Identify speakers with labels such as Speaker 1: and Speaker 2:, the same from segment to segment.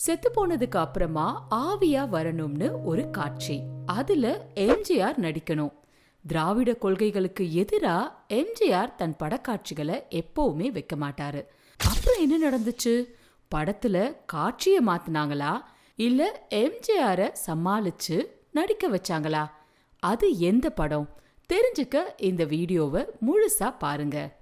Speaker 1: செத்து போனதுக்கு அப்புறமா ஆவியா வரணும்னு ஒரு காட்சி. அதுல எம்ஜிஆர் நடிக்கணும். திராவிட கொள்கைகளுக்கு எதிரா எம்ஜிஆர் தன் படக்காட்சிகளை எப்பவுமே வைக்க மாட்டாரு. அப்புறம் என்ன நடந்துச்சு? படத்துல காட்சியை மாத்தினாங்களா? இல்ல எம்ஜிஆர சமாளிச்சு நடிக்க வச்சாங்களா? அது எந்த படம்? தெரிஞ்சுக்க இந்த வீடியோவை முழுசா பாருங்க.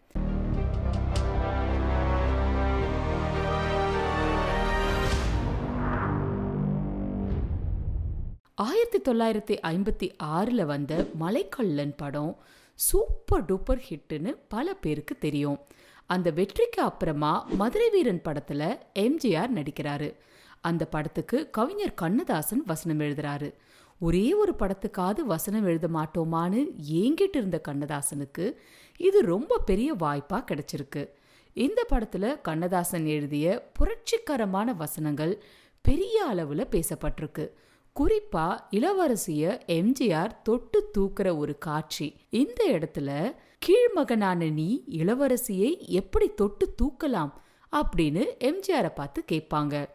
Speaker 1: ஆயிரத்தி தொள்ளாயிரத்தி ஐம்பத்தி ஆறில் வந்த மலைக்கல்லன் படம் சூப்பர் டூப்பர் ஹிட்டுன்னு பல பேருக்கு தெரியும். அந்த வெற்றிக்கு அப்புறமா மதுரை வீரன் படத்தில் எம்ஜிஆர் நடிக்கிறாரு. அந்த படத்துக்கு கவிஞர் கண்ணதாசன் வசனம் எழுதுறாரு. ஒரே ஒரு படத்துக்காவது வசனம் எழுத மாட்டோமான்னு ஏங்கிட்டு இருந்த கண்ணதாசனுக்கு இது ரொம்ப பெரிய வாய்ப்பாக கிடைச்சிருக்கு. இந்த படத்தில் கண்ணதாசன் எழுதிய புரட்சிகரமான வசனங்கள் பெரிய அளவில் பேசப்பட்டிருக்கு. குறிப்பா இளவரசிய எம்ஜிஆர் தொட்டு தூக்குற ஒரு காட்சி. இந்த இடத்துல கீழ்மகனான நீ இளவரசியை எப்படி தொட்டு தூக்கலாம் அப்படின்னு எம்ஜிஆரை பார்த்து கேட்பாங்க.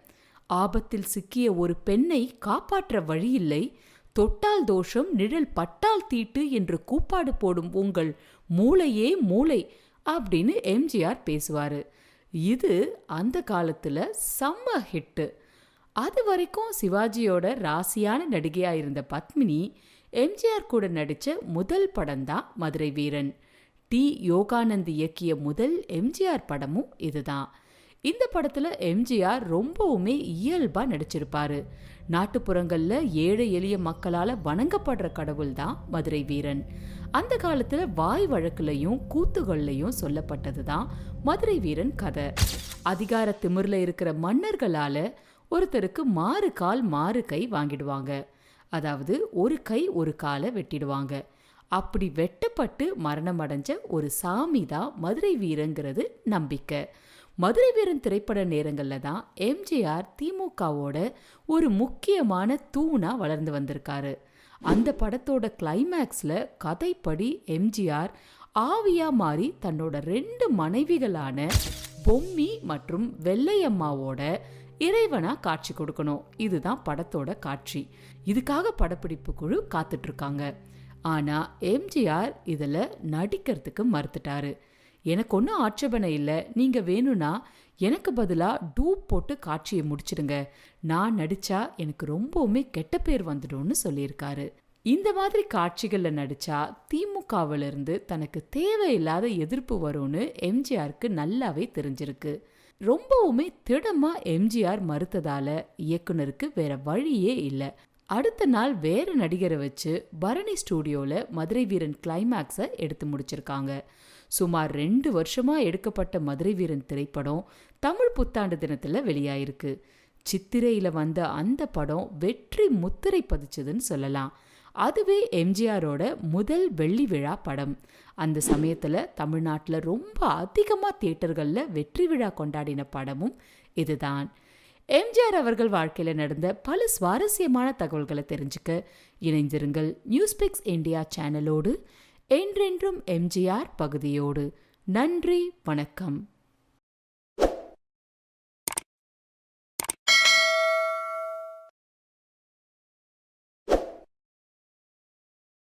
Speaker 1: ஆபத்தில் சிக்கிய ஒரு பெண்ணை காப்பாற்ற வழியில்லை. தொட்டால் தோஷம் நிழல் பட்டால் தீட்டு என்று கூப்பாடு போடும் உங்கள் மூளையே மூளை அப்படின்னு எம்ஜிஆர் பேசுவார். இது அந்த காலத்தில் செம்ம ஹிட்டு அது வரைக்கும் சிவாஜியோட ராசியான நடிகையாக இருந்த பத்மினி எம்ஜிஆர் கூட நடித்த முதல் படம் தான் மதுரை வீரன். டி. யோகானந்த் இயக்கிய முதல் எம்ஜிஆர் படமும் இதுதான். இந்த படத்தில் எம்ஜிஆர் ரொம்பவுமே இயல்பாக நடிச்சிருப்பாரு. நாட்டுப்புறங்களில் ஏழை எளிய மக்களால் வணங்கப்படுற கடவுள் தான் மதுரை வீரன். அந்த காலத்தில் வாய் வழக்குலையும் கூத்துகள்லையும் சொல்லப்பட்டது தான் மதுரை வீரன் கதை. அதிகார திமிரில் இருக்கிற மன்னர்களால் ஒருத்தருக்கு மாறு கால் மாறு கை வாங்கிடுவாங்க. அதாவது ஒரு கை ஒரு காலை வெட்டிடுவாங்க. அப்படி வெட்டப்பட்டு மரணம் அடைஞ்ச ஒரு சாமி தான் மதுரை வீரங்கிறது நம்பிக்கை. மதுரை வீரன் திரைப்பட நேரங்களில் தான் எம்ஜிஆர் திமுகவோட ஒரு முக்கியமான தூணாக வளர்ந்து வந்திருக்காரு. அந்த படத்தோட கிளைமேக்ஸில் கதைப்படி எம்ஜிஆர் ஆவியா மாறி தன்னோட ரெண்டு மனைவிகளான பொம்மி மற்றும் வெள்ளையம்மாவோட இறைவனா காட்சி கொடுக்கணும். இதுதான் படத்தோட காட்சி. இதுக்காக படப்பிடிப்பு குழு காத்துட்டு இருக்காங்க ஆனா எம்ஜிஆர் இதில் நடிக்கிறதுக்கு மறுத்துட்டாரு. எனக்கு ஒன்றும் ஆட்சேபனை இல்லை. நீங்கள் வேணும்னா எனக்கு பதிலாக டூப் போட்டு காட்சியை முடிச்சிடுங்க. நான் நடித்தா எனக்கு ரொம்பவுமே கெட்ட பேர் வந்துடும்னு சொல்லியிருக்காரு. இந்த மாதிரி காட்சிகளில் நடித்தா திமுகவிலிருந்து தனக்கு தேவையில்லாத எதிர்ப்பு வரும்னு எம்ஜிஆருக்கு நல்லாவே தெரிஞ்சிருக்கு. ரொம்பவுமே திடமா எம்ஜிஆர் மறுத்ததால இயக்குனருக்கு வேற வழியே இல்லை. அடுத்த நாள் வேற நடிகரை வச்சு பரணி ஸ்டூடியோவில் மதுரை வீரன் கிளைமேக்ஸை எடுத்து முடிச்சிருக்காங்க. சுமார் ரெண்டு வருஷமாக எடுக்கப்பட்ட மதுரை வீரன் திரைப்படம் தமிழ் புத்தாண்டு தினத்தில் வெளியாயிருக்கு. சித்திரையில் வந்த அந்த படம் வெற்றி முத்திரை பதிச்சதுன்னு சொல்லலாம். அதுவே எம்ஜிஆரோட முதல் வெள்ளி விழா படம். அந்த சமயத்தில் தமிழ்நாட்டில் ரொம்ப அதிகமாக தியேட்டர்களில் வெற்றி விழா கொண்டாடின படமும் இதுதான். எம்ஜிஆர் அவர்கள் வாழ்க்கையில் நடந்த பல சுவாரஸ்யமான தகவல்களை தெரிஞ்சுக்க இணைந்திருங்கள் நியூஸ்பிக்ஸ் இந்தியா சேனலோடு. என்றென்றும் எம்ஜிஆர் பகுதியோடு. நன்றி வணக்கம்.